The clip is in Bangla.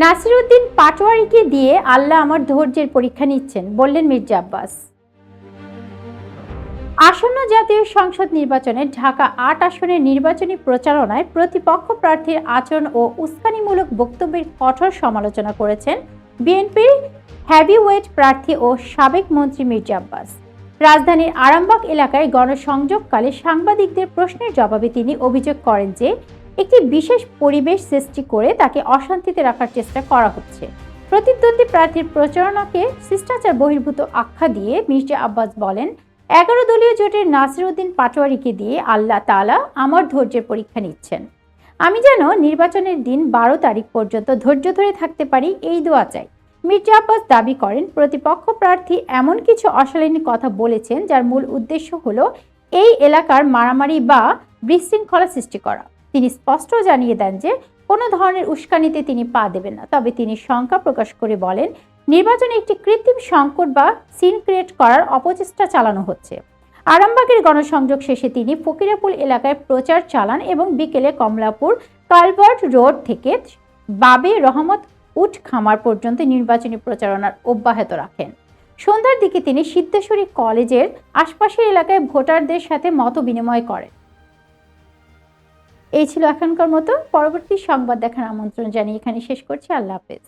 নাসিরুদ্দিন পাটোয়ারিকে দিয়ে আল্লাহ আমার ধৈর্যের পরীক্ষা নিচ্ছেন, বললেন মির্জা আব্বাস। আসন্ন জাতীয় সংসদ নির্বাচনে ঢাকা আট আসনের নির্বাচনী প্রচারণায় প্রতিপক্ষ প্রার্থীর আচরণ ও উস্কানিমূলক বক্তব্যের কঠোর সমালোচনা করেছেন বিএনপির হ্যাভিওয়েট প্রার্থী ও সাবেক মন্ত্রী মির্জা আব্বাস। রাজধানীর আরামবাগ এলাকায় গণসংযোগকালে সাংবাদিকদের প্রশ্নের জবাবে তিনি অভিযোগ করেন যে একটি বিশেষ পরিবেশ সৃষ্টি করে তাকে অশান্তিতে রাখার চেষ্টা করা হচ্ছে। প্রতিদ্বন্দ্বী প্রার্থীর প্রচারণাকে শিষ্টাচার বহির্ভূত আখ্যা দিয়ে মির্জা আব্বাস বলেন, এগারো দলীয় জোটের নাসিরুদ্দিন পাটোয়ারিকে দিয়ে আল্লাহ তাআলা আমার ধৈর্যের পরীক্ষা নিচ্ছেন। আমি যেন নির্বাচনের দিন বারো তারিখ পর্যন্ত ধৈর্য ধরে থাকতে পারি এই দোয়া চাই। মির্জা আব্বাস দাবি করেন, প্রতিপক্ষ প্রার্থী এমন কিছু অশালীন কথা বলেছেন যার মূল উদ্দেশ্য হলো এই এলাকার মারামারি বা বিশৃঙ্খলা সৃষ্টি করা। তিনি স্পষ্ট জানিয়ে দেন যে কোনো ধরনের উস্কানিতে তিনি পা দেবেন না। তবে তিনি শঙ্কা প্রকাশ করে বলেন, নির্বাচনে একটি কৃত্রিম সংকট বা সিন ক্রিয়েট করার অপচেষ্টা চালানো হচ্ছে। আরামবাগের গণসংযোগ শেষে তিনি ফকিরাপুল এলাকায় প্রচার চালান এবং বিকেলে কমলাপুর কালভার্ট রোড থেকে বাবে রহমত উট খামার পর্যন্ত নির্বাচনী প্রচারণার অব্যাহত রাখেন। সন্ধ্যার দিকে তিনি সিদ্ধেশ্বরী কলেজের আশপাশের এলাকায় ভোটারদের সাথে মত বিনিময় করেন। এই ছিল এখনকার মতো পরবর্তী সংবাদ দেখার আমন্ত্রণ জানিয়ে এখানে শেষ করছি। আল্লাহ হাফেজ।